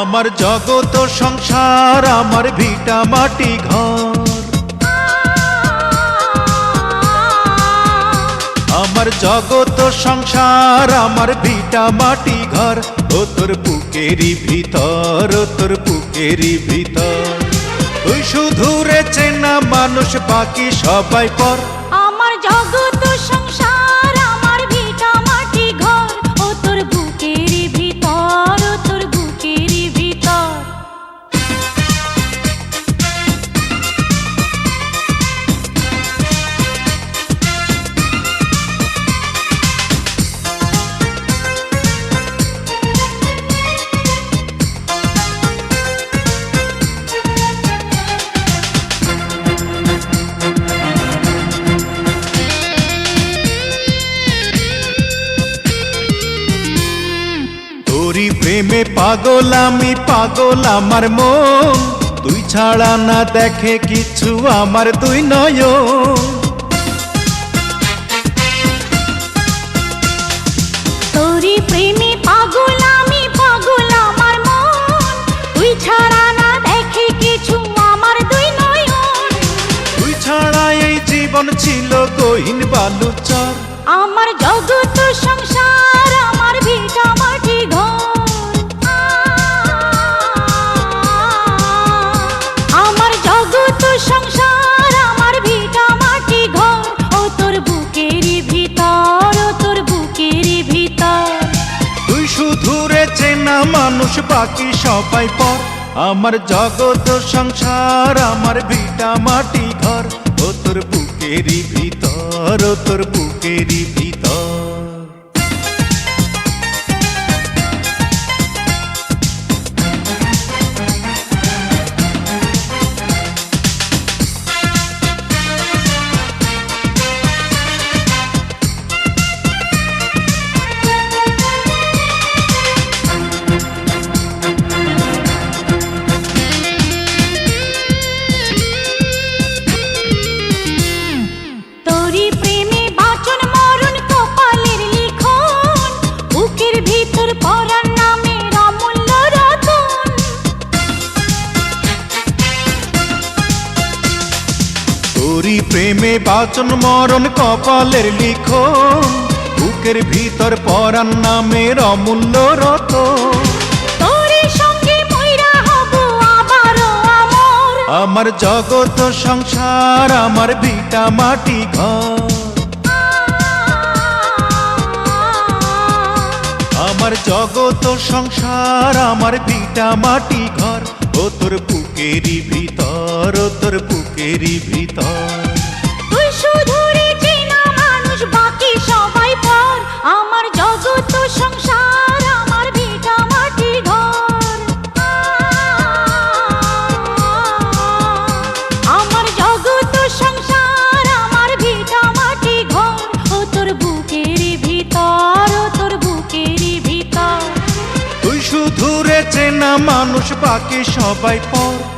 আমার জগত সংসার, আমার ভিটা মাটি ঘর। আমার জগত সংসার, আমার ভিটা মাটি ঘর। ও তোর বুকেরই ভিতর, ও তোর বুকেরই ভিতর। তুই শুধু রে চেনা মানুষ বাকি সবাই পর। প্রেমে পাগল আমি পাগল আমার মন। তুই ছাড়া না দেখে কিছু আমার নয়ন। তোরই প্রেমে পাগল আমি পাগল আমার মন। তুই ছাড়া না দেখে কিছু আমার নয়ন। তুই ছাড়া এই জীবন ছিল গহীন বালুচর। মানুষ বাকি সবাই পর। আমার জগত সংসার, আমার ভিটা মাটি ঘর। ও তোর বুকেরই ভিতর, ও তোর বুকেরই ভিতর বুকের ভিতর পরার নামে অমূল্য রতন। তোরি প্রেমে বাচন মরণ কপালের লিখন বুকের ভিতর পরাণ নামের অমূল্য রত তোরই সঙ্গে ময়রা হব আবারও আমর। জগত সংসার আমার ভিটা মাটি ঘর। জগত সংসার আমার পিতা মাটি ঘর। ও তোর বুকেরই ভিতর ও তোর বুকেরই ভিতর। মানুষ বাকি সবাই পর।